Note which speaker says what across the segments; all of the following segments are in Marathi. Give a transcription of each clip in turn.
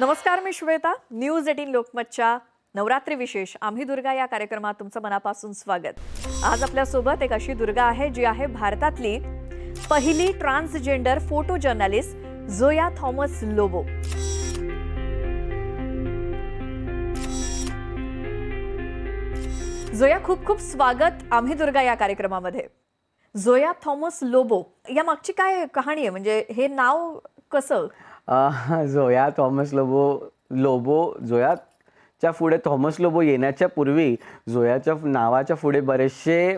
Speaker 1: नमस्कार मी श्वेता. न्यूज एटीन लोकमतच्या नवरात्री विशेष. आम्ही दुर्गा या कार्यक्रमात तुमचं मनापासून स्वागत. आज आपल्यासोबत एक अशी दुर्गा आहे जी आहे भारतातली पहिली transgender photo journalist Zoya Thomas Lobo. Zoya खूप खूप स्वागत आम्ही दुर्गा या कार्यक्रमामध्ये. झोया थॉमस लोबो या मागची काय कहाणी आहे? म्हणजे हे नाव कसं?
Speaker 2: झोया थॉमस लोबो लोबो झोयाच्या पुढे थॉमस लोबो येण्याच्या पूर्वी झोयाच्या नावाच्या पुढे बरेचसे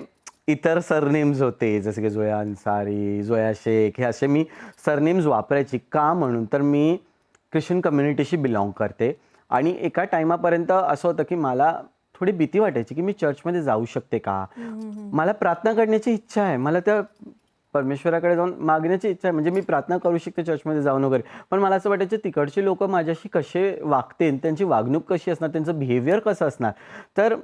Speaker 2: इतर सरनेम्स होते. जसे की झोया अन्सारी झोया शेख हे असे मी सरनेम्स वापरायची का म्हणून तर मी ख्रिश्चन कम्युनिटीशी बिलॉंग करते. आणि एका टायमापर्यंत असं होतं की मला थोडी भीती वाटायची की मी चर्चमध्ये जाऊ शकते का? मला प्रार्थना करण्याची इच्छा आहे. मला त्या परमेश्वराकडे जाऊन मागण्याची इच्छा आहे. म्हणजे मी प्रार्थना करू शकते चर्चमध्ये जाऊन वगैरे. पण मला असं वाटायचं तिकडचे लोक माझ्याशी कसे वागतील? त्यांची वागणूक कशी असणार? त्यांचं बिहेवियर कसं असणार? तर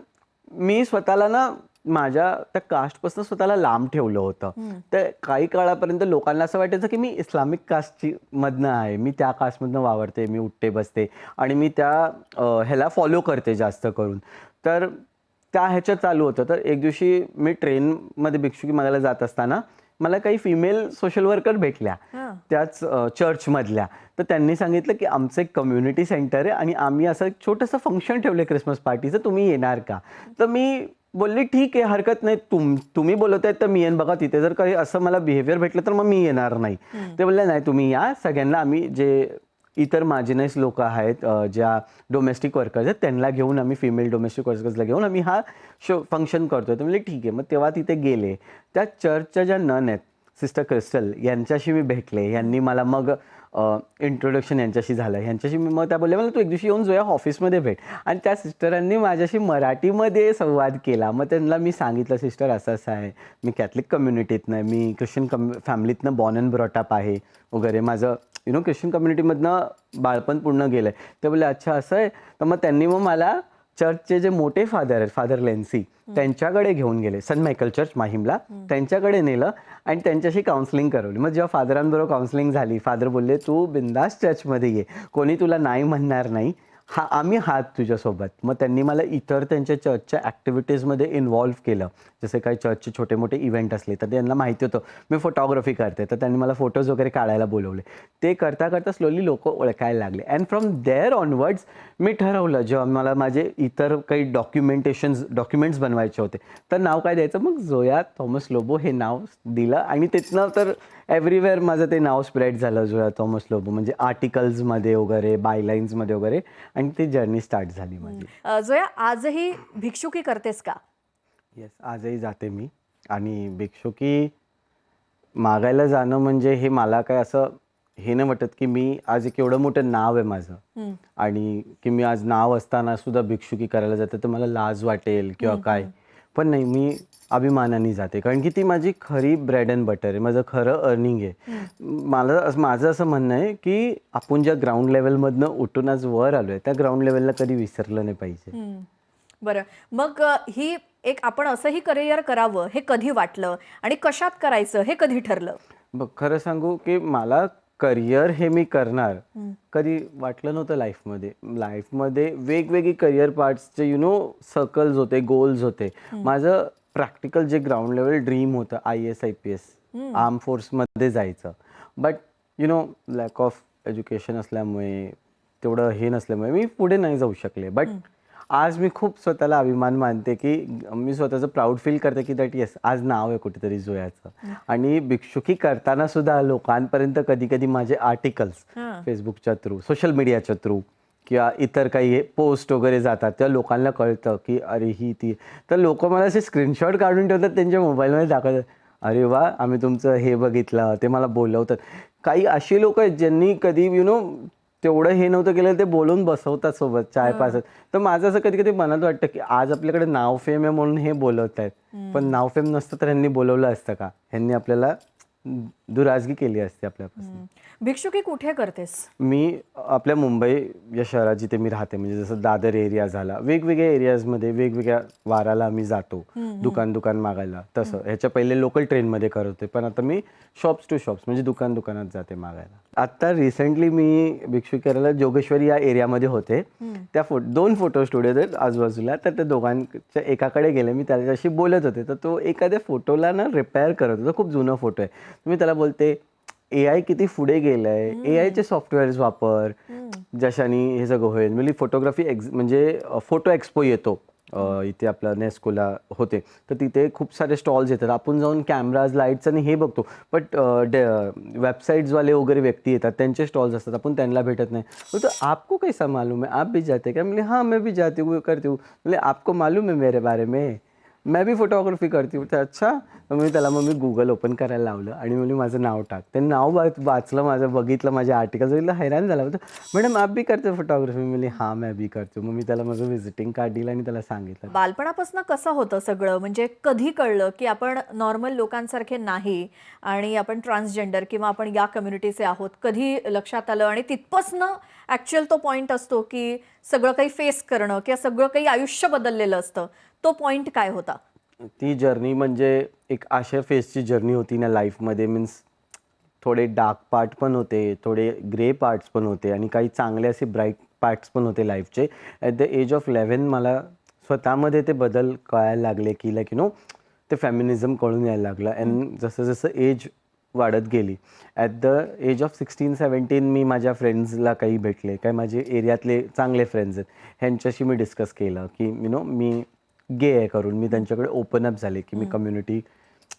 Speaker 2: मी स्वतःला ना माझ्या त्या कास्टपासून स्वतःला लांब ठेवलं होतं. तर काही काळापर्यंत लोकांना असं वाटायचं की मी इस्लामिक कास्टची मधनं आहे. मी त्या कास्टमधनं वावरते मी उठते बसते आणि मी त्या ह्याला फॉलो करते जास्त करून. तर त्या ह्याच्यात चालू होतं. तर एक दिवशी मी ट्रेनमध्ये भिक्षुकी मागायला जात असताना मला काही फिमेल सोशल वर्कर भेटल्या. त्याच चर्चमधल्या तर त्यांनी सांगितलं की आमचं एक कम्युनिटी सेंटर आहे आणि आम्ही असं एक छोटंसं फंक्शन ठेवलं क्रिसमस पार्टीचं तुम्ही येणार का? तर मी बोलली ठीक आहे हरकत नाही. तुम तुम्ही बोलत आहेत तर मी येईन. बघा तिथे जर काही असं मला बिहेवियर भेटलं तर मग मी येणार नाही. ते बोलले नाही तुम्ही या. सगळ्यांना आम्ही जे इतर मार्जिनाइज लोक आहेत ज्या डोमेस्टिक वर्कर्स आहेत त्यांना घेऊन आम्ही फिमेल डोमेस्टिक वर्कर्सला घेऊन आम्ही हा शो फंक्शन करतोय. तर म्हणजे ठीक आहे. मग तेव्हा तिथे गेले. त्या चर्चच्या ज्या नन आहेत सिस्टर क्रिस्टल यांच्याशी मी भेटले. यांनी मला मग इंट्रोडक्शन यांच्याशी झालं. यांच्याशी मी मग त्या बोलल्या मला तू एक दिवशी येऊन जोया ऑफिसमध्ये भेट. आणि त्या सिस्टरांनी माझ्याशी मराठीमध्ये संवाद केला. मग त्यांना मी सांगितलं सिस्टर असं असं आहे. मी कॅथलिक कम्युनिटीतनं आहे मी ख्रिश्चन कम फॅमिलीतनं बॉर्न अँड ब्रॉटअप आहे. वगैरे माझं यु नो ख्रिश्चन कम्युनिटीमधनं बाळपण पूर्ण गेलं आहे ते बोलले अच्छा असं आहे. तर मग त्यांनी मग मला चर्चचे जे मोठे फादर आहेत फादर लेन्सी त्यांच्याकडे घेऊन गेले. सन मायकल चर्च माहीमला. त्यांच्याकडे नेलं आणि त्यांच्याशी काउन्सिलिंग करवली. मग जेव्हा फादरांबरोबर काउन्सिलिंग झाली फादर बोलले तू बिंदास चर्चमध्ये ये. कोणी तुला नाही म्हणणार नाही. हा आम्ही हात तुझ्यासोबत. मग त्यांनी मला इतर त्यांच्या चर्चच्या ॲक्टिव्हिटीजमध्ये इन्व्हॉल्व्ह केलं. जसे काही चर्चचे छोटे मोठे इव्हेंट असले तर त्यांना माहिती होतं. मी फोटोग्राफी करते तर त्यांनी मला फोटोज वगैरे काढायला बोलवले. ते करता करता स्लोली लोक ओळखायला लागले. अँड फ्रॉम देअर ऑनवर्ड्स मी ठरवलं जेव्हा मला माझे इतर काही डॉक्युमेंटेशन्स डॉक्युमेंट्स बनवायचे होते तर नाव काय द्यायचं? मग जोया थॉमस लोबो हे नाव दिलं. आणि तिथनं तर एव्हरीवेअर माझं ते नाव स्प्रेड झालं जोया थॉमस लोबो म्हणजे आर्टिकल्समध्ये वगैरे बायलाईन्समध्ये वगैरे आणि ती जर्नी स्टार्ट झाली माझी.
Speaker 1: अ, जोया आजही भिक्षुकी करतेस का?
Speaker 2: येस आजही जाते मी. आणि भिक्षुकी मागायला जाणं म्हणजे हे मला काय असं हे नाही वाटत की मी आज एक एवढं मोठं नाव आहे माझं. आणि की मी आज नाव असताना सुद्धा भिक्षुकी करायला जाते तर मला लाज वाटेल किंवा काय. पण नाही मी अभिमानाने जाते. कारण की ती माझी खरी ब्रेड अँड बटर आहे. माझं खरं अर्निंग आहे. मला असं- माझं असं म्हणणं आहे की आपण ज्या ग्राउंड लेवलमधनं उठून आज वर आलो आहे त्या ग्राउंड लेवलला कधी विसरलं नाही पाहिजे.
Speaker 1: बरं. मग ही एक आपण असंही करिअर करावं हे कधी वाटलं? आणि कशात करायचं हे कधी ठरलं?
Speaker 2: बघ खरं सांगू की मला करिअर हे मी करणार कधी वाटलं नव्हतं लाईफमध्ये. लाईफमध्ये वेगवेगळी करिअर पार्ट्सचे यु नो सर्कल्स होते गोल्स होते. माझं प्रॅक्टिकल जे ग्राउंड लेवल ड्रीम होतं I S I P S arm फोर्समध्ये जायचं. But you know lack of education असल्यामुळे तेवढं हे नसल्यामुळे मी पुढे नाही जाऊ शकले. बट आज मी खूप स्वतःला अभिमान मानते की मी स्वतःचं प्राऊड फील करते की दॅट येस आज नाव आहे कुठेतरी जोयाचं. आणि भिक्षुकी करताना सुद्धा लोकांपर्यंत कधी कधी माझे आर्टिकल्स
Speaker 1: हां.
Speaker 2: फेसबुकच्या थ्रू सोशल मीडियाच्या थ्रू किंवा इतर काही पोस्ट वगैरे जातात त्या लोकांना कळतं की अरे ही ती. तर लोक मला असे स्क्रीनशॉट काढून ठेवतात त्यांच्या मोबाईलमध्ये दाखवतात. अरे वा आम्ही तुमचं हे बघितलं ते मला बोलवतात. काही अशी लोक आहेत ज्यांनी कधी यु नो तेवढं हे नव्हतं केलं ते बोलून बसवतात सोबत चाय पाचत तर माझं असं कधी कधी मनात वाटतं की आज आपल्याकडे नाव फेम आहे म्हणून हे बोलवत आहेत पण नाव फेम नसतं तर ह्यांनी बोलवलं असतं का? ह्यांनी आपल्याला दुराजगी केली असते आपल्यापासून.
Speaker 1: भिक्षुकी कुठे करतेस?
Speaker 2: मी आपल्या मुंबई या शहरात जिथे मी राहते म्हणजे जसं दादर एरिया झाला वेगवेगळ्या एरियाजमध्ये वेगवेगळ्या वाराला आम्ही जातो दुकान दुकान मागायला. तसं. ह्याच्या पहिले लोकल ट्रेनमध्ये करत होते पण आता मी शॉप्स टू शॉप्स म्हणजे दुकान दुकानात जाते मागायला. आता रिसेंटली मी भिक्षुक करायला जोगेश्वरी या एरियामध्ये होते. त्या फो दोन फोटो स्टुडिओ आहेत आजूबाजूला तर त्या दोघांच्या एकाकडे गेले. मी त्याच्याशी बोलत होते तर तो एखाद्या फोटोला ना रिपेअर करत होता. खूप जुना फोटो आहे. मी त्याला बोलते ए आय किती पुढे गेलंय. ए आयचे सॉफ्टवेअर्स वापर. जशाने हे सगळं होईल. म्हणजे फोटोग्राफी एक्स म्हणजे फोटो एक्सपो येतो इथे आपला नेस्कोला होते. तर तिथे खूप सारे स्टॉल्स येतात. आपण जाऊन कॅमेराज लाईट्स आणि हे बघतो. बट वेबसाईट्सवाले वगैरे व्यक्ती येतात. त्यांचे स्टॉल्स असतात. आपण त्यांना भेटत नाही. बोलतो आपको कैसा मालूम है? आप भी जाते क्या? म्हणजे हाँ मैं भी जाती हूँ करती हूँ. म्हणजे आपको मालूम है मेरे बारे में? मैं भी फोटोग्राफी करती हूँ. तर अच्छा मी त्याला मग मी गुगल ओपन करायला लावलं आणि मी माझं नाव टाक. ते नाव वाच वाचलं माझं बघितलं माझ्या आर्टिकल बघितलं हैराण झाला. होतं मॅडम आप बी करते फोटोग्राफी मी हां मैं बी करतो मग मी त्याला माझं व्हिजिटिंग कार्ड दिलं आणि त्याला सांगितलं.
Speaker 1: बालपणापासून कसं होतं सगळं? म्हणजे कधी कळलं की आपण नॉर्मल लोकांसारखे नाही आणि आपण ट्रान्सजेंडर किंवा आपण या कम्युनिटीचे आहोत? कधी लक्षात आलं? आणि तिथपासनं ॲक्च्युअल तो पॉईंट असतो की सगळं काही फेस करणं किंवा सगळं काही आयुष्य बदललेलं असतं. तो पॉईंट काय होता?
Speaker 2: ती जर्नी म्हणजे एक अशा फेसची जर्नी होती ना लाईफमध्ये मीन्स थोडे डार्क पार्ट पण होते थोडे ग्रे पार्ट्स पण होते आणि काही चांगले असे ब्राईट पार्ट्स पण होते लाईफचे at the age of eleven मला स्वतःमध्ये ते बदल कळायला लागले की लाईक यू नो ते फेमिनिझम कळून यायला लागलं. अँड जसं जसं एज वाढत गेली at the age of sixteen seventeen मी माझ्या फ्रेंड्सला काही भेटले काय माझे एरियातले चांगले फ्रेंड्स आहेत. ह्यांच्याशी मी डिस्कस केलं की यु नो मी गे आहे करून मी त्यांच्याकडे ओपन अप झाले की मी community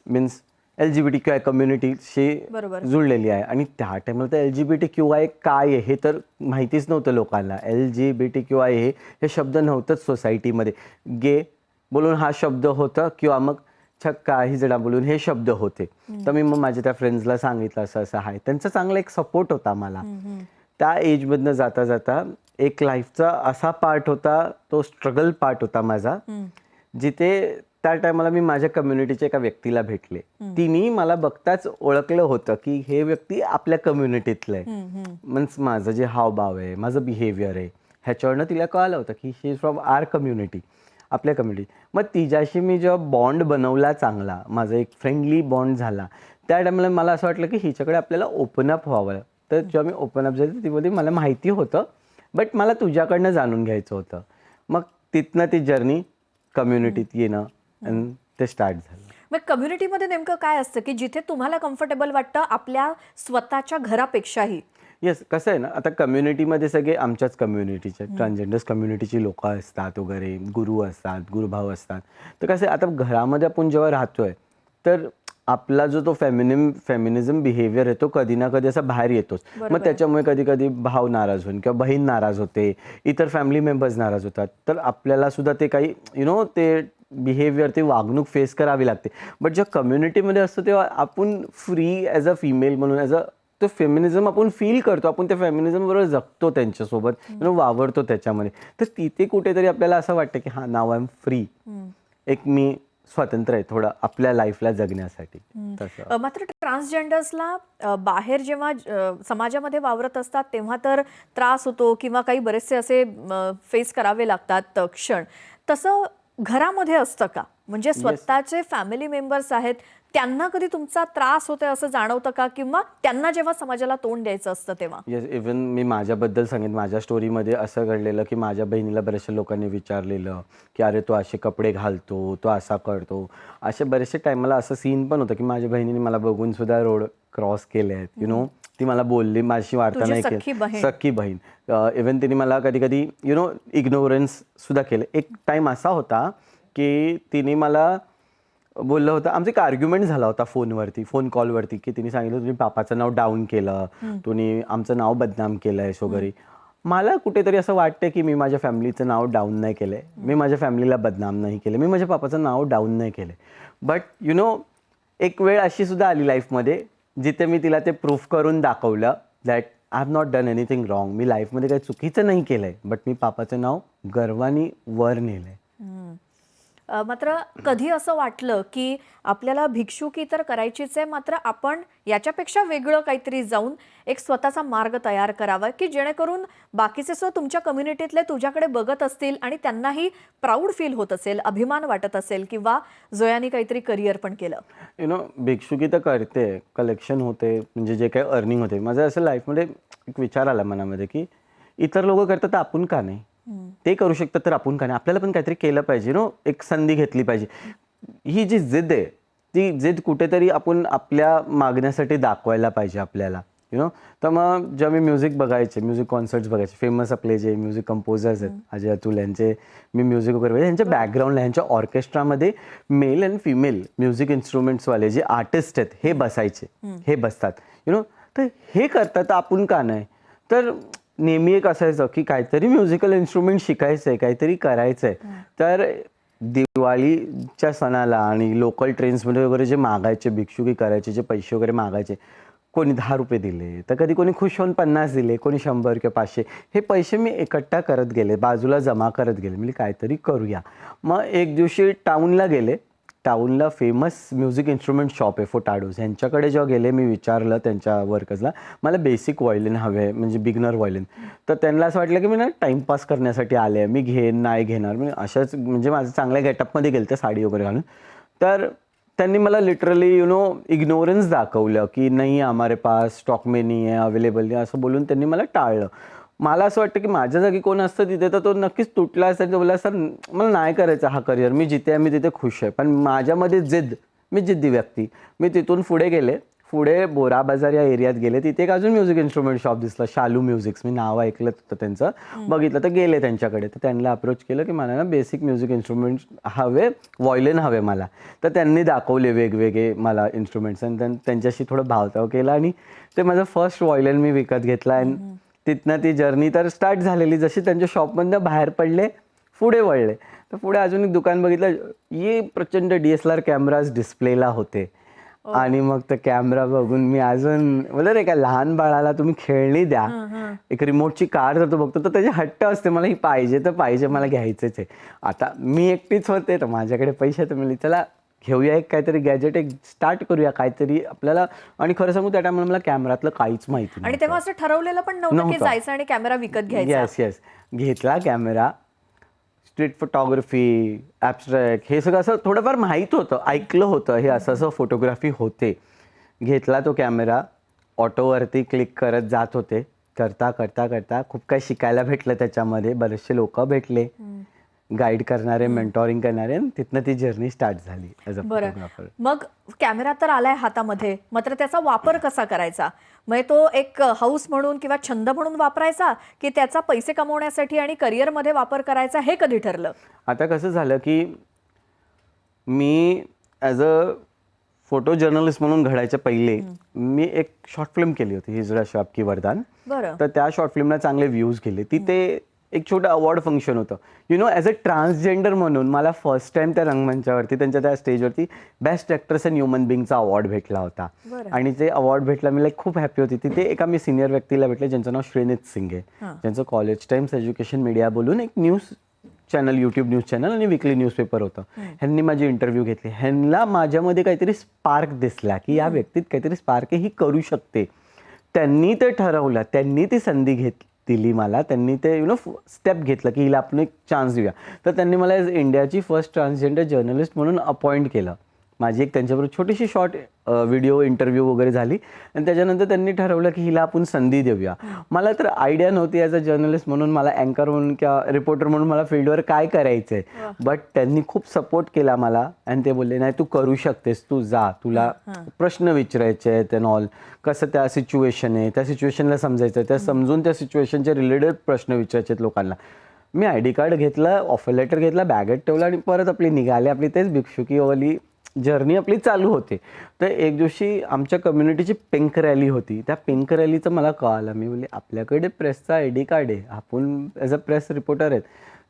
Speaker 2: means L G B T Q I कम्युनिटीशी
Speaker 1: बरोबर.
Speaker 2: जुळलेली आहे. आणि त्या टायमाला तर L G B T Q I काय आहे हे तर माहितीच नव्हतं लोकांना. L G B T Q I हे हे शब्द नव्हतंच सोसायटीमध्ये गे बोलून हा शब्द होता किंवा मग छक्का हिजडा बोलून हे शब्द होते. तर मी मग माझ्या त्या फ्रेंड्सला सांगितलं असं असं आहे. त्यांचा चांगला एक सपोर्ट होता मला. त्या एजमधनं जाता जाता एक लाईफचा असा पार्ट होता तो स्ट्रगल पार्ट होता माझा जिथे त्या टायमाला मी माझ्या कम्युनिटीच्या एका व्यक्तीला भेटले. तिने मला बघताच ओळखलं होतं की हे व्यक्ती आपल्या कम्युनिटीतलं आहे. मीन्स माझं जे हावभाव आहे माझं बिहेवियर आहे ह्याच्यावरनं तिला कळालं होतं की she is from our community आपल्या कम्युनिटी मग तिच्याशी मी जेव्हा बॉन्ड बनवला चांगला माझा एक फ्रेंडली बॉन्ड झाला त्या टायमाला मला असं वाटलं की हिच्याकडे आपल्याला ओपन अप व्हावं. तर जेव्हा मी ओपन अप झाले तिमध्ये मला माहिती होतं बट मला तुझ्याकडनं जाणून घ्यायचं होतं. मग तिथनं ती जर्नी कम्युनिटीत येणं आणि ते स्टार्ट झालं.
Speaker 1: मग कम्युनिटीमध्ये नेमकं काय असतं की जिथे तुम्हाला कम्फर्टेबल वाटतं आपल्या स्वतःच्या घरापेक्षाही?
Speaker 2: येस कसं आहे ना आता कम्युनिटीमध्ये सगळे आमच्याच कम्युनिटीचे ट्रान्सजेंडर्स कम्युनिटीची लोक असतात वगैरे गुरु असतात गुरुभाव असतात. तर कसं आता घरामध्ये आपण जेव्हा राहतोय तर आपला जो तो फेमिनिम फेमिनिझम बिहेवियर आहे तो कधी ना कधी असा बाहेर येतोच. मग त्याच्यामुळे कधी कधी भाव नाराज होऊन किंवा बहीण नाराज होते इतर फॅमिली मेंबर्स नाराज होतात. तर आपल्याला सुद्धा ते काही यु नो ते बिहेवियर ते वागणूक फेस करावी लागते. बट जेव्हा कम्युनिटीमध्ये असतो तेव्हा आपण फ्री ॲज अ फिमेल म्हणून ॲज अ तो फेमिनिझम आपण फील करतो. आपण त्या फेमिनिझम बरोबर जगतो त्यांच्यासोबत you know, वावरतो त्याच्यामध्ये. तर तिथे कुठेतरी आपल्याला असं वाटतं की हा नाव आय एम फ्री एक मी स्वतंत्र आहे थोडं आपल्या लाईफला जगण्यासाठी. तसं.
Speaker 1: मात्र ट्रान्सजेंडर्सला बाहेर जेव्हा समाजामध्ये वावरत असतात तेव्हा तर त्रास होतो किंवा काही बरेचसे असे फेस करावे लागतात क्षण. तसं घरामध्ये असतं का? म्हणजे स्वतःचे फॅमिली मेंबर्स आहेत त्यांना कधी तुमचा त्रास होतोय असं जाणवतं का? किंवा त्यांना जेव्हा समाजाला तोंड द्यायचं असतं तेव्हा?
Speaker 2: येस इवन मी माझ्याबद्दल सांगेन. माझ्या स्टोरीमध्ये असं घडलेलं की माझ्या बहिणीला बऱ्याचशा लोकांनी विचारलेलं की अरे तो असे कपडे घालतो तो असा करतो. असे बरेचसे टाईम मला असं सीन पण होतं की माझ्या बहिणीने मला बघून सुद्धा रोड क्रॉस केले आहेत. यु नो ती मला बोलली माझी वार्ता
Speaker 1: तुझी
Speaker 2: नाही
Speaker 1: सख्खी
Speaker 2: केली
Speaker 1: बहीण.
Speaker 2: सख्खी बहीण. इवन तिने मला कधी कधी यु नो इग्नोरन्स सुद्धा केलं. एक टाईम असा होता की तिने मला बोललं होतं. आमचं एक आर्ग्युमेंट झाला होता फोनवरती फोन कॉलवरती की तिने सांगितलं तुम्ही पापाचं नाव डाऊन केलं तुम्ही आमचं नाव बदनाम केलं आहे वगैरे. मला कुठेतरी असं वाटतं की मी माझ्या फॅमिलीचं नाव डाऊन नाही केलंय मी माझ्या फॅमिलीला बदनाम नाही केलं मी माझ्या पापाचं नाव डाऊन नाही केलंय बट यु नो एक वेळ अशी सुद्धा आली लाईफमध्ये जिथे मी तिला ते प्रूफ करून दाखवलं that I have not done anything wrong मी लाईफमध्ये काही चुकीचं नाही केलंय बट मी पापाचं नाव गर्वाने वर नेलंय.
Speaker 1: मात्र कधी असं वाटलं की आपल्याला भिक्षुकी तर करायचीच आहे मात्र आपण याच्यापेक्षा वेगळं काहीतरी जाऊन एक स्वतःचा मार्ग तयार करावा की जेणेकरून बाकीचे सो तुमच्या कम्युनिटीतले तुझ्याकडे बघत असतील आणि त्यांनाही प्राऊड फील होत असेल अभिमान वाटत असेल किंवा जोयानी काहीतरी करिअर पण केलं.
Speaker 2: यु नो भिक्षुकी तर करते कलेक्शन होते म्हणजे जे काही अर्निंग होते. माझं असं लाईफमध्ये एक विचार आला मनामध्ये की इतर लोक करतात तर आपण का नाही? ते करू शकतात तर आपण का नाही? आपल्याला पण काहीतरी केलं पाहिजे नो एक संधी घेतली पाहिजे. ही जी जिद्द आहे ती जिद्द कुठेतरी आपण आपल्या मागण्यासाठी दाखवायला पाहिजे आपल्याला यु नो तर मग जेव्हा मी म्युझिक बघायचे म्युझिक कॉन्सर्ट्स बघायचे फेमस आपले जे म्युझिक कंपोजर्स आहेत अजय अतुल यांचे मी म्युझिक वगैरे बघायचे. यांच्या बॅकग्राऊंडला यांच्या ऑर्केस्ट्रामध्ये मेल अँड फिमेल म्युझिक इन्स्ट्रुमेंट्सवाले जे आर्टिस्ट आहेत हे बसायचे. हे बसतात यु नो तर हे करतात तर आपण का नाही? तर नेहमी एक असायचं की काहीतरी म्युझिकल इन्स्ट्रुमेंट शिकायचं आहे काहीतरी करायचं आहे तर दिवाळीच्या सणाला आणि लोकल ट्रेन्समध्ये वगैरे जे मागायचे भिक्षुकी करायचे जे पैसे वगैरे मागायचे कोणी दहा रुपये दिले तर कधी कोणी खुश होऊन पन्नास दिले कोणी शंभर किंवा पाचशे हे पैसे मी एकट्ठा करत गेले बाजूला जमा करत गेले म्हणजे काहीतरी करूया. मग एक दिवशी टाऊनला गेले टाऊनला फेमस म्युझिक इन्स्ट्रुमेंट शॉप आहे फोटाडोज ह्यांच्याकडे जेव्हा गेले मी विचारलं त्यांच्या वर्कर्सला मला बेसिक व्हायलिन हवे आहे म्हणजे बिगनर व्हायलिन तर त्यांना असं वाटलं की मी ना टाईमपास करण्यासाठी आले मी घेईन नाही घेणार. मी अशाच म्हणजे माझं चांगल्या गेटअपमध्ये गेलं साडी वगैरे घालून. तर त्यांनी मला लिटरली यु नो इग्नोरन्स दाखवलं की नाही हमारे पास स्टॉक में नाही आहे अवेलेबल नाही असं बोलून त्यांनी मला टाळलं. मला असं वाटतं की माझ्या जागी कोण असतं तिथे तर तो नक्कीच तुटला असेल. तो बोला सर मला नाही करायचा हा करिअर मी जिथे आहे मी तिथे खुश आहे. पण माझ्यामध्ये जिद्द मी जिद्दी व्यक्ती. मी तिथून पुढे गेले. पुढे बोरा बाजार या एरियात गेले. तिथे एक अजून म्युझिक इन्स्ट्रुमेंट शॉप दिसलं शालू म्युझिक्स मी नाव ऐकलं होतं त्यांचं. बघितलं तर गेले त्यांच्याकडे. तर त्यांना अप्रोच केलं की मला ना बेसिक म्युझिक इन्स्ट्रुमेंट्स हवे व्हायलिन हवे मला. तर त्यांनी दाखवले वेगवेगळे मला इन्स्ट्रुमेंट्स आणि त्यां- त्यांच्याशी थोडं भावताव केला आणि ते माझं फर्स्ट व्हायलिन मी विकत घेतला. आणि तिथनं ती जर्नी तर स्टार्ट झालेली. जशी त्यांच्या शॉपमधनं बाहेर पडले पुढे वळले. तर पुढे अजून एक दुकान बघितलं ये प्रचंड D S L R cameras डिस्प्लेला होते. आणि मग ते कॅमेरा बघून मी अजून बोलत एका लहान बाळाला तुम्ही खेळणी द्या. एक रिमोटची कार जर तो बघतो तर त्याची हट्ट असते. मला ही पाहिजे तर पाहिजे मला घ्यायचंच आहे. आता मी एकटीच होते तर माझ्याकडे पैसे तर मिळले चला घेऊया एक काहीतरी गॅजेट एक स्टार्ट करूया काहीतरी आपल्याला. आणि खरं सांगू त्या टायमाला मला कॅमेरातलं काहीच माहिती
Speaker 1: आणि तेव्हा असं ठरवलेलं पण नव्हतं की
Speaker 2: नव्हतं.
Speaker 1: जायचं आणि कॅमेरा विकत घ्यायचा.
Speaker 2: येस येस घेतला कॅमेरा स्ट्रीट फोटोग्राफी ॲबस्ट्रॅक्ट हे सगळं असं थोडंफार माहीत होतं ऐकलं होतं. हे असं असं फोटोग्राफी होते. घेतला तो कॅमेरा ऑटोवरती क्लिक करत जात होते. करता करता करता खूप काही शिकायला भेटलं त्याच्यामध्ये. बरेचसे लोक भेटले. गाईड करणारे मेंटॉरिंग करणारे आणि तिथनं ती जर्नी स्टार्ट झाली ॲज अ
Speaker 1: बरं.
Speaker 2: फोटोग्राफर
Speaker 1: मग कॅमेरा तर आलाय हातामध्ये मात्र त्याचा वापर कसा करायचा? म्हणजे तो एक हाऊस म्हणून किंवा छंद म्हणून वापरायचा की त्याचा पैसे कमवण्यासाठी आणि करिअरमध्ये वापर करायचा हे कधी ठरलं?
Speaker 2: आता कसं झालं की मी ॲज अ फोटो जर्नलिस्ट म्हणून घडायच्या पहिले मी एक शॉर्ट फिल्म केली होती हिजडा शॉप की वरदान. तर त्या शॉर्ट फिल्मला चांगले व्ह्यूज गेले. तिथे एक छोटं अवॉर्ड फंक्शन होतं. You know as a transgender म्हणून मला फर्स्ट टाइम त्या रंगमंचावरती त्यांच्या त्या स्टेजवरती बेस्ट ॲक्ट्रेस अँड ह्युमन बिंगचा अवॉर्ड भेटला होता. आणि ते अवॉर्ड भेटला मी लाईक खूप हॅपी होती. तिथे एका मी सिनियर व्यक्तीला भेटले ज्यांचं नाव श्रीनित सिंग आहे
Speaker 1: हां.
Speaker 2: ज्यांचं कॉलेज टाइम्स एज्युकेशन मीडिया बोलून एक news channel YouTube news channel आणि विकली न्यूजपेपर होतं. ह्यांनी माझी इंटरव्ह्यू घेतली. ह्यांना माझ्यामध्ये काहीतरी स्पार्क दिसला की या व्यक्तीत काहीतरी स्पार्क ही करू शकते. त्यांनी ते ठरवलं त्यांनी ती संधी घेत दिली मला. त्यांनी ते यु नो स्टेप घेतलं की हिला आपण एक चान्स देऊया. तर त्यांनी मला एज इंडियाची फर्स्ट ट्रान्सजेंडर जर्नलिस्ट म्हणून अपॉइंट केलं. माझी एक त्यांच्याबरोबर छोटीशी शॉर्ट व्हिडिओ इंटरव्ह्यू वगैरे झाली. आणि त्याच्यानंतर त्यांनी ठरवलं की हिला आपण संधी देऊया. मला तर आयडिया नव्हती ॲज अ जर्नलिस्ट म्हणून मला अँकर म्हणून किंवा रिपोर्टर म्हणून मला फील्डवर काय करायचं आहे बट त्यांनी खूप सपोर्ट केला मला आणि ते बोलले नाही तू करू शकतेस तू जा. तुला प्रश्न विचारायचे आहेत अँड ऑल कसं त्या सिच्युएशन आहे? त्या सिच्युएशनला समजायचं. त्या समजून त्या सिच्युएशनचे रिलेटेड प्रश्न विचारायचे आहेत लोकांना. मी आय डी कार्ड घेतलं ऑफर लेटर घेतला बॅगेत ठेवलं आणि परत आपली निघाले. आपली तेच भिक्षुकीवाली जर्नी आपली चालू होते. तर एक दिवशी आमच्या कम्युनिटीची पिंक रॅली होती. त्या पिंक रॅलीचं मला कळालं. मी बोलले आपल्याकडे प्रेसचा आय डी कार्ड आहे. आपण ॲज अ प्रेस रिपोर्टर आहेत.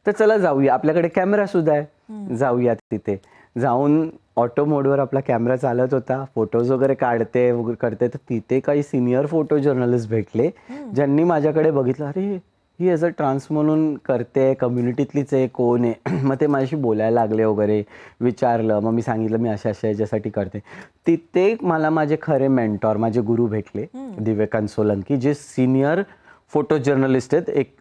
Speaker 2: तर चला जाऊया. आपल्याकडे कॅमेरा सुद्धा आहे. जाऊया तिथे. जाऊन ऑटो मोडवर आपला कॅमेरा चालत होता. फोटोज वगैरे काढते वगैरे करते. तर तिथे काही सिनियर फोटो जर्नलिस्ट भेटले. ज्यांनी माझ्याकडे बघितलं अरे ही ॲज अ ट्रान्स म्हणून करते कम्युनिटीतलीच आहे कोण आहे. मग ते माझ्याशी बोलायला लागले वगैरे विचारलं. मग मी सांगितलं मी अशा अशा याच्यासाठी करते. तिथे मला माझे खरे मेंटॉर माझे गुरु भेटले दिव्यकांत सोलंकी जे सिनियर फोटो जर्नलिस्ट आहेत एक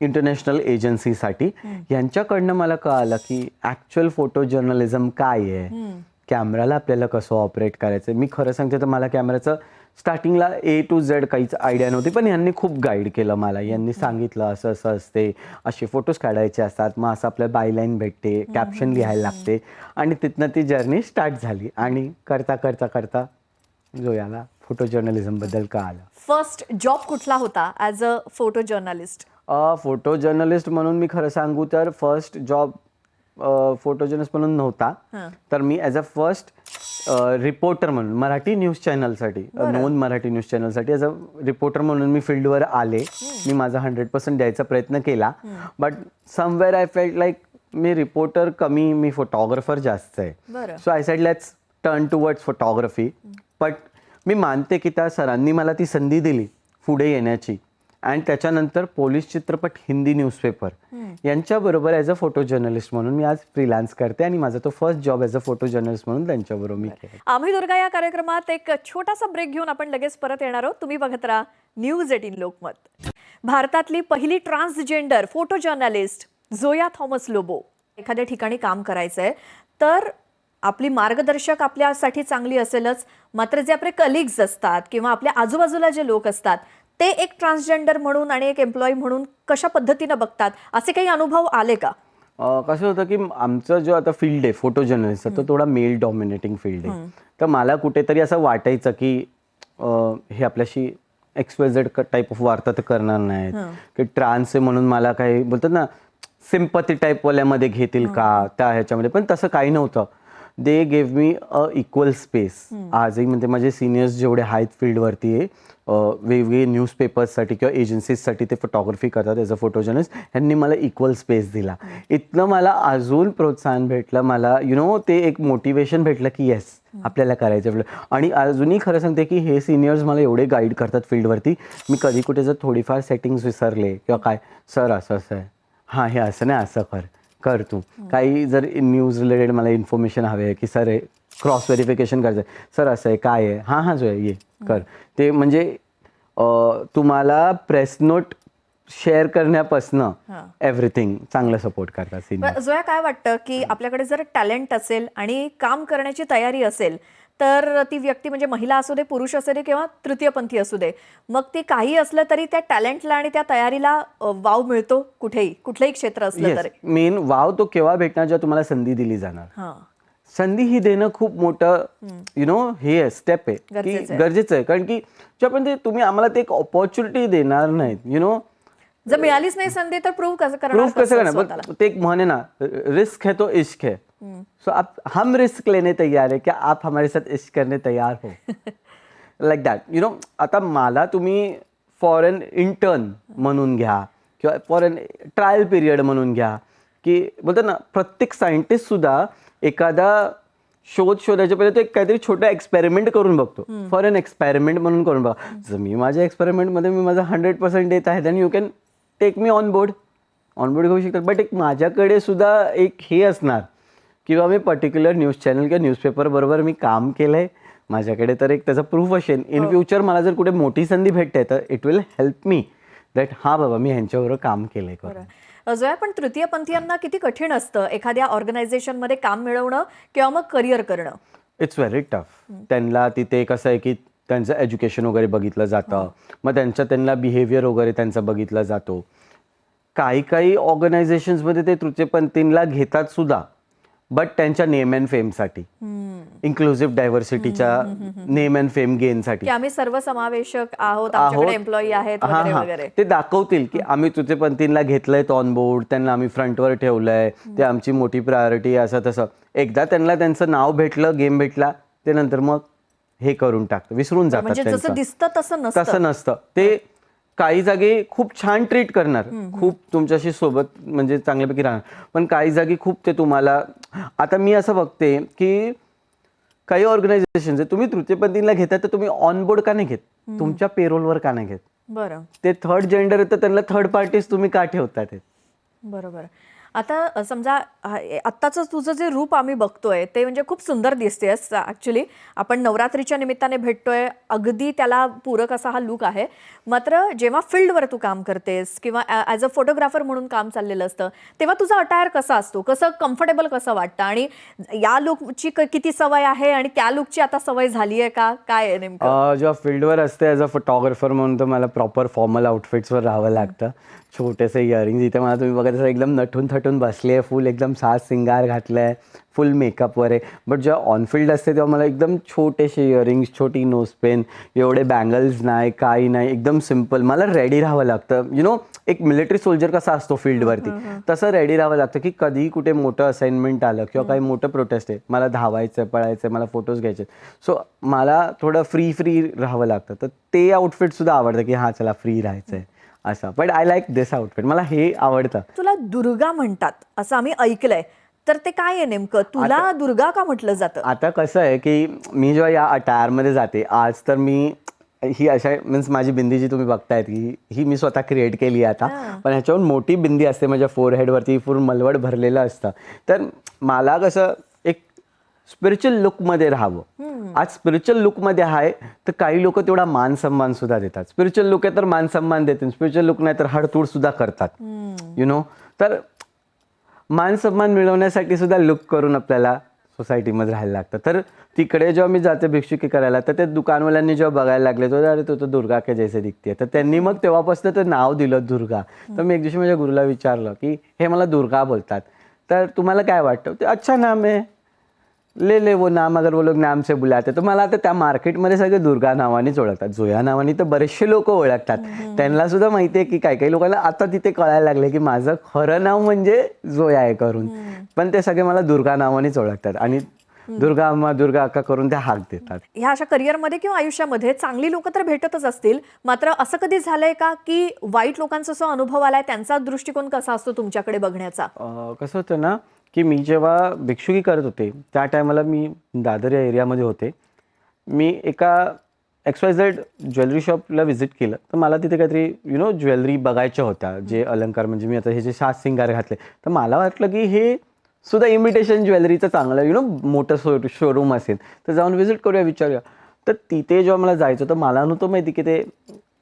Speaker 2: इंटरनॅशनल एजन्सीसाठी यांच्याकडनं मला कळालं की ॲक्च्युअल फोटो जर्नलिझम काय आहे? कॅमेराला आपल्याला कसं ऑपरेट करायचं? मी खरं सांगते तर मला कॅमेराचं स्टार्टिंगला ए टू झेड काहीच आयडिया नव्हती पण यांनी खूप गाईड केलं मला. यांनी सांगितलं असं असं असते असे फोटोज काढायचे असतात मग असं आपल्या बायलाईन भेटते कॅप्शन लिहायला लागते. आणि तिथनं ती जर्नी स्टार्ट झाली. आणि करता करता करता जो याला फोटो जर्नलिझमबद्दल कळालं.
Speaker 1: फर्स्ट जॉब कुठला होता as a photo journalist
Speaker 2: photo journalist म्हणून मी खरं सांगू तर फर्स्ट जॉब फोटो जर्नलिस्ट म्हणून नव्हता. तर मी ॲज अ फर्स्ट रिपोर्टर म्हणून मराठी न्यूज चॅनलसाठी नोन मराठी न्यूज चॅनलसाठी ॲज अ रिपोर्टर म्हणून मी फील्डवर आले. मी माझा हंड्रेड पर्सेंट द्यायचा प्रयत्न केला. But somewhere I felt like me reporter कमी मी फोटोग्राफर जास्त आहे. So I said let's turn towards photography but मी मानते की त्या सरांनी मला ती संधी दिली पुढे येण्याची. आणि त्याच्यानंतर पोलीस चित्रपट हिंदी न्यूजपेपर यांच्याबरोबर ॲज अ फोटो जर्नलिस्ट म्हणून मी आज फ्रीलान्स करते आणि माझा तो first job as a photo journalist म्हणून त्यांच्याबरोबर मी
Speaker 1: आम्ही दुर्गा या कार्यक्रमात एक छोटासा ब्रेक घेऊन आपण लगेच परत येणार आहोत. तुम्ही बघत राहा न्यूज एटीन लोकमत. भारतातली पहिली transgender photo journalist Zoya Thomas Lobo. एखाद्या ठिकाणी काम करायचं आहे तर आपली मार्गदर्शक आपल्यासाठी चांगली असेलच. मात्र जे आपले कलिग्स असतात किंवा आपल्या आजूबाजूला जे लोक असतात ते एक ट्रान्सजेंडर म्हणून आणि एक एम्प्लॉई म्हणून कशा पद्धतीनं बघतात? असे काही अनुभव आले का?
Speaker 2: कसं होतं की आमचं जो आता फील्ड आहे फोटो जर्नलिस्ट तो थोडा मेल डॉमिनेटिंग फील्ड आहे. तर मला कुठेतरी असं वाटायचं की हे आपल्याशी एक्सपेझेड टाईप ऑफ वार्ता तर करणार नाहीत. की ट्रान्स आहे म्हणून मला काही बोलतात ना सिम्पथी टाईपवाल्यामध्ये घेतील का? त्या ह्याच्यामध्ये. पण तसं काही नव्हतं. They gave me a equal space आजही म्हणजे माझे सिनियर्स जेवढे आहेत फील्डवरती वेगवेगळे न्यूजपेपर्ससाठी किंवा एजन्सीजसाठी ते फोटोग्राफी करतात ॲज अ फोटो जर्नलिस्ट यांनी मला इक्वल स्पेस दिला. इथनं मला अजून प्रोत्साहन भेटलं मला यु नो ते एक मोटिवेशन भेटलं की येस आपल्याला करायचं आपलं आणि अजूनही खरं सांगते की हे सिनियर्स मला एवढे गाईड करतात फील्डवरती मी कधी कुठे जर थोडीफार सेटिंग्स विसरले किंवा काय सर असं असं आहे. हां हे असं नाही असं कर. कर तू काही जर न्यूज रिलेटेड मला इन्फॉर्मेशन हवे आहे की सर हे क्रॉस व्हेरिफिकेशन करायचं आहे. सर असं आहे काय आहे? हां हां जो आहे ये कर. ते म्हणजे तुम्हाला प्रेस नोट शेअर करण्यापासनं. एव्हरीथिंग चांगलं सपोर्ट करतात
Speaker 1: जोया काय वाटतं की आपल्याकडे जर टॅलेंट असेल आणि काम करण्याची तयारी असेल तर ती व्यक्ती म्हणजे महिला असू दे पुरुष असू दे किंवा तृतीयपंथी असू दे मग ती काही असलं तरी त्या टॅलेंटला आणि त्या तयारीला वाव मिळतो कुठेही कुठलंही क्षेत्र असलं तरी.
Speaker 2: मेन वाव तो केव्हा भेटणार जेव्हा तुम्हाला संधी दिली जाणार?
Speaker 1: हां.
Speaker 2: संधी ही देणं खूप मोठं यु नो हे आहे स्टेप आहे की
Speaker 1: गरजेचं आहे.
Speaker 2: कारण की जेव्हा ते तुम्ही आम्हाला ते एक ऑपॉर्च्युनिटी देणार नाहीत यु नो
Speaker 1: जर मिळालीच नाही संधी तर प्रूव्ह कसं करणार
Speaker 2: प्रूफ कसं करणार? ते एक म्हण ना रिस्क है तो इश्क है. सो आप हम रिस्क लेने तैयार है क्या आप हमारे साथ इश्क करने तैयार हो। लाईक दॅट यु नो आता मला तुम्ही फॉर एन इंटर्न म्हणून घ्या किंवा फॉर एन ट्रायल पिरियड म्हणून घ्या की बोलतात ना प्रत्येक सायंटिस्ट सुद्धा एखादा शोध शोधायच्या पहिले तो एक काहीतरी छोटा एक्सपेरिमेंट करून बघतो. फॉर एन एक्सपेरिमेंट म्हणून करून बघा. जर मी माझ्या एक्सपेरिमेंटमध्ये मी माझा हंड्रेड पर्सेंट देत आहे then you can take me on board onboard घेऊ शकतात. बट एक माझ्याकडे सुद्धा एक हे असणार. किंवा मी पर्टिक्युलर न्यूज चॅनल किंवा न्यूजपेपर बरोबर मी काम केलंय. माझ्याकडे तर एक त्याचा प्रूफ असेल. इन फ्युचर मला जर कुठे मोठी संधी भेटते तर it will help me that हा बाबा मी ह्यांच्याबरोबर काम केलंय
Speaker 1: जोया पण तृतीयपंथीयांना किती कठीण असतं एखाद्या ऑर्गनायझेशनमध्ये काम मिळवणं किंवा मग करिअर करणं?
Speaker 2: इट्स व्हेरी टफ त्यांना तिथे कसं आहे की त्यांचं एज्युकेशन वगैरे बघितलं जातं. मग त्यांचं त्यांना बिहेवियर वगैरे त्यांचा बघितला जातो. काही काही ऑर्गनायझेशन्समध्ये ते तृतीयपंथींना घेतात सुद्धा. बट त्यांच्या नेम अँड फेमसाठी इन्क्लुझिव्ह डायव्हर्सिटीच्या नेम अँड फेम गेनसाठी
Speaker 1: की आम्ही सर्व समावेशक आहोत एम्प्लॉई आहेत.
Speaker 2: ते दाखवतील की आम्ही तृतीयपंथींना घेतलंय ऑन बोर्ड त्यांना आम्ही फ्रंटवर ठेवलंय ते आमची मोठी प्रायोरिटी असं तसं. एकदा त्यांना त्यांचं नाव भेटलं गेम भेटला ते नंतर मग हे करून टाकतं विसरून जातात
Speaker 1: म्हणजे जसं
Speaker 2: त्यांचं.
Speaker 1: दिसतं तसं नसतं.
Speaker 2: तसं नसतं. ते काही जागी खूप छान ट्रीट करणार. खूप तुमच्याशी सोबत म्हणजे चांगल्यापैकी राहणार. पण काही जागी खूप ते तुम्हाला आता मी असं बघते की काही ऑर्गनायझेशन तुम्ही तृतीयपंथीला घेतात तर तुम्ही ऑन बोर्ड का नाही घेत? तुमच्या पेरोलवर का नाही घेत?
Speaker 1: बरं.
Speaker 2: ते थर्ड जेंडर तर त्यांना थर्ड पार्टीज तुम्ही का ठेवतात हे?
Speaker 1: बरोबर. आता समजा आत्ताचं तुझं जे रूप आम्ही बघतोय ते म्हणजे खूप सुंदर दिसतेस ॲक्च्युली आपण नवरात्रीच्या निमित्ताने भेटतोय अगदी त्याला पूरक असा हा लुक आहे. मात्र जेव्हा फील्डवर तू काम करतेस किंवा ॲज अ फोटोग्राफर म्हणून काम चाललेलं असतं तेव्हा तुझा अटायर कसा असतो? कसं कम्फर्टेबल कसं वाटतं? आणि या लुकची किती सवय आहे? आणि त्या लुकची आता सवय झाली आहे का? काय आहे नेमकं?
Speaker 2: जेव्हा फील्डवर असते ॲज अ फोटोग्राफर म्हणून तर मला प्रॉपर फॉर्मल आउटफिट्सवर राहावं लागतं. छोटेसे इयरिंग्स इथे मला तुम्ही बघत असाल एकदम नटून थटून बसले आहे फुल एकदम साज सिंगार घातलं आहे फुल मेकअपवर आहे. बट जेव्हा ऑन फील्ड असते तेव्हा मला एकदम छोटेसे इयरिंग्स छोटी नोज पेन एवढे बँगल्स नाही काही नाही एकदम सिंपल मला रेडी राहावं लागतं. यु नो एक मिलिटरी सोल्जर कसा असतो फील्डवरती तसं रेडी राहावं लागतं की कधीही कुठे मोठं असाइनमेंट आलं किंवा काही मोठं प्रोटेस्ट आहे मला धावायचं पळायचं मला फोटोज घ्यायचे सो मला थोडं फ्री फ्री राहावं लागतं. तर ते आउटफिट सुद्धा आवडतं की हां चला फ्री राहायचं आहे असं. But I like this outfit मला हे आवडतं.
Speaker 1: तुला दुर्गा म्हणतात असं आम्ही ऐकलंय. तर ते काय आहे नेमकं? तुला दुर्गा का म्हटलं जातं?
Speaker 2: आता कसं आहे की मी जेव्हा या अटायरमध्ये जाते आज तर मी ही अशा मीन्स माझी बिंदी जी तुम्ही बघतायत की ही मी स्वतः क्रिएट केली आहे आता. पण ह्याच्याहून मोठी बिंदी असते माझ्या फोरहेडवरती पूर्ण मलवड भरलेलं असतं. तर मला कसं स्पिरिच्युअल लुकमध्ये राहावं. आज स्पिरिच्युअल लुकमध्ये आहे तर काही लोक तेवढा मान सन्मान सुद्धा देतात. स्पिरिच्युअल लुक आहे तर मान सन्मान देतील. स्पिरिच्युअल लुक नाही तर हडतूड सुद्धा करतात. यु नो तर मान सन्मान मिळवण्यासाठी सुद्धा लुक करून आपल्याला सोसायटीमध्ये राहायला लागतं. तर तिकडे जेव्हा मी जाते भिक्षुकी करायला तर ते दुकानवाल्यांनी जेव्हा बघायला लागले तो अरे तो तर दुर्गा के जैसे दिखते तर त्यांनी मग तेव्हापासून ते नाव दिलं दुर्गा. तर मी एक दिवशी माझ्या गुरुला विचारलं की हे मला दुर्गा बोलतात. तर तुम्हाला काय वाटतं? ते अच्छा नाम आहे. ले ले वो नाम अगर वो लोग नाम से बुलाते तर मला आता त्या मार्केटमध्ये सगळे दुर्गा नावानेच ओळखतात. जोया नावाने तर बरेचसे लोक ओळखतात. त्यांना सुद्धा माहिती आहे की काही काही लोकांना आता तिथे कळायला लागले की माझं खरं नाव म्हणजे जोया आहे करून. पण ते सगळे मला दुर्गा नावानेच ओळखतात आणि दुर्गा अम्मा दुर्गा अक्का करून त्या हाक देतात.
Speaker 1: ह्या अशा करिअरमध्ये किंवा आयुष्यामध्ये चांगली लोक तर भेटतच असतील मात्र असं कधी झालंय का की वाईट लोकांचा जो अनुभव आलाय त्यांचा दृष्टिकोन कसा असतो तुमच्याकडे बघण्याचा?
Speaker 2: कसं होतं ना की मी जेव्हा भिक्षुकी करत होते त्या टायमाला मी दादर या एरियामध्ये होते. मी एका एक्स वाय झेड ज्वेलरी शॉपला व्हिजिट केलं. तर मला तिथे काहीतरी यु नो ज्वेलरी बघायच्या होत्या जे अलंकार म्हणजे मी आता हे जे सात सिंगार घातले. तर मला वाटलं की हे सुद्धा इमिटेशन ज्वेलरीचं चांगलं यु नो मोठं शो शोरूम असेल. तर जाऊन व्हिजिट करूया विचारूया. तर तिथे जेव्हा मला जायचं होतं मला नव्हतं माहिती की ते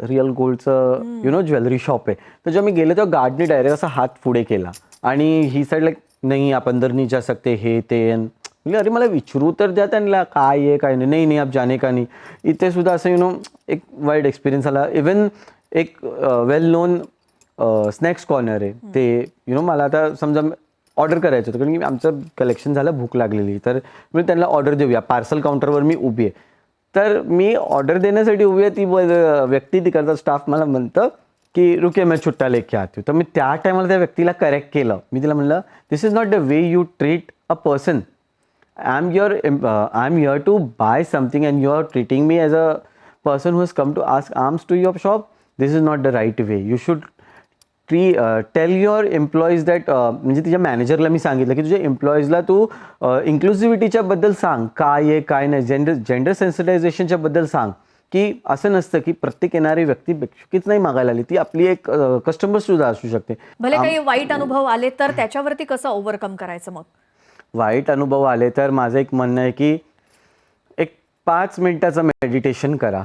Speaker 2: रिअल गोल्डचं यु नो ज्वेलरी शॉप आहे. तर जेव्हा मी गेले तेव्हा गार्डने डायरेक्ट असा हात पुढे केला. आणि ही साईड लाईक नाही आपण अंदर नहीं जा सकते हे ते म्हणजे अरे मला विचारू तर द्या त्यांना काय आहे काय नाही. नाही नाही आप जाने का नाही. इथे सुद्धा असं यु नो एक वाईट एक्सपिरियन्स आला. इवन एक वेल नोन स्नॅक्स कॉर्नर आहे. ते यु नो मला आता समजा ऑर्डर करायचं होतं कारण की आमचं कलेक्शन झालं भूक लागलेली. तर मी त्यांना ऑर्डर देऊया पार्सल काउंटरवर मी उभी आहे. तर मी ऑर्डर देण्यासाठी उभी आहे ती व्यक्ती तिकडचा स्टाफ मला म्हणतं की रुके मैं छुट्टा लेके आती हूँ। तर मी त्या टायमाला त्या व्यक्तीला करेक्ट केलं. मी तिला म्हणलं this is not the way you treat a person I am your I am your to buy something and you are treating me as a person who has come to ask alms to your shop this is not the right way you should tree tell your employees that म्हणजे तिच्या मॅनेजरला मी सांगितलं की तुझ्या एम्प्लॉईजला तू uh, इन्क्लुसिव्हिटीच्या बद्दल सांग. काय आहे काय नाही. जेंडर जेंडर सेन्सिटायझेशनच्याबद्दल सांग. की असं नसतं की प्रत्येक येणारी व्यक्ती भिक्षुकीच नाही मागायला आली. ती आपली एक कस्टमर सुद्धा असू शकते.
Speaker 1: भले काही वाईट अनुभव आले तर त्याच्यावरती कसं ओव्हरकम करायचं मग?
Speaker 2: वाईट अनुभव आले तर माझं एक म्हणणं आहे की एक पाच मिनिटाचं मेडिटेशन करा.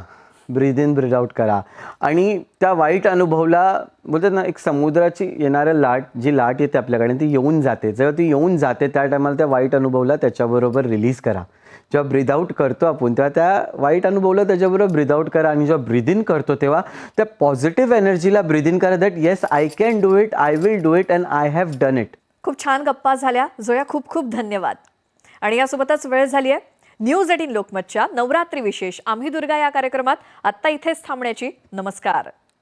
Speaker 2: ब्रीद इन ब्रीद आउट करा. आणि त्या वाईट अनुभवला बोलतात ना एक समुद्राची येणाऱ्या लाट जी लाट येते आपल्याकडे ती येऊन जाते. जेव्हा ती येऊन जाते त्या टायमाला त्या वाईट अनुभवला त्याच्याबरोबर रिलीज करा. जेव्हा ब्रीद करतो आपण तेव्हा त्या वाईट अनुभवला त्याच्याबरोबर ब्रीद करा. आणि जेव्हा ब्रीद इन करतो तेव्हा त्या पॉझिटिव्ह एनर्जीला ब्रीद इन करा that yes I can do it I will do it and I have done it
Speaker 1: खूप छान गप्पा झाल्या. जोया खूप खूप धन्यवाद. आणि यासोबतच वेळ झाली आहे. न्यूज एटीन लोकमतच्या नवरात्री विशेष. आम्ही दुर्गा या कार्यक्रमात आत्ता इथेच थांबण्याची. नमस्कार.